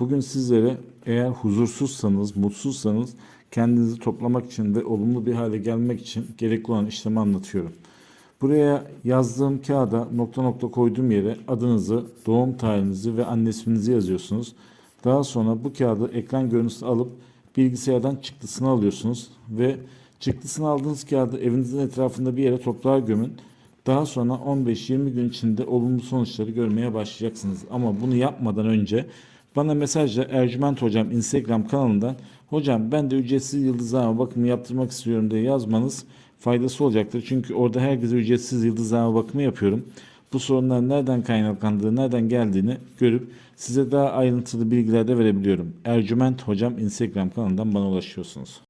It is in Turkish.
Bugün sizlere eğer huzursuzsanız, mutsuzsanız kendinizi toplamak için ve olumlu bir hale gelmek için gerekli olan işlemi anlatıyorum. Buraya yazdığım kağıda nokta nokta koyduğum yere adınızı, doğum tarihinizi ve anne isminizi yazıyorsunuz. Daha sonra bu kağıdı ekran görüntüsü alıp bilgisayardan çıktısını alıyorsunuz ve çıktısını aldığınız kağıdı evinizin etrafında bir yere toprağa gömün. Daha sonra 15-20 gün içinde olumlu sonuçları görmeye başlayacaksınız. Ama bunu yapmadan önce bana mesajla Ercüment Hocam Instagram kanalından Hocam ben de ücretsiz yıldızlama bakımı yaptırmak istiyorum diye yazmanız faydası olacaktır. Çünkü orada herkese ücretsiz yıldızlama bakımı yapıyorum. Bu sorunların nereden kaynaklandığı, nereden geldiğini görüp size daha ayrıntılı bilgiler de verebiliyorum. Ercüment Hocam Instagram kanalından bana ulaşıyorsunuz.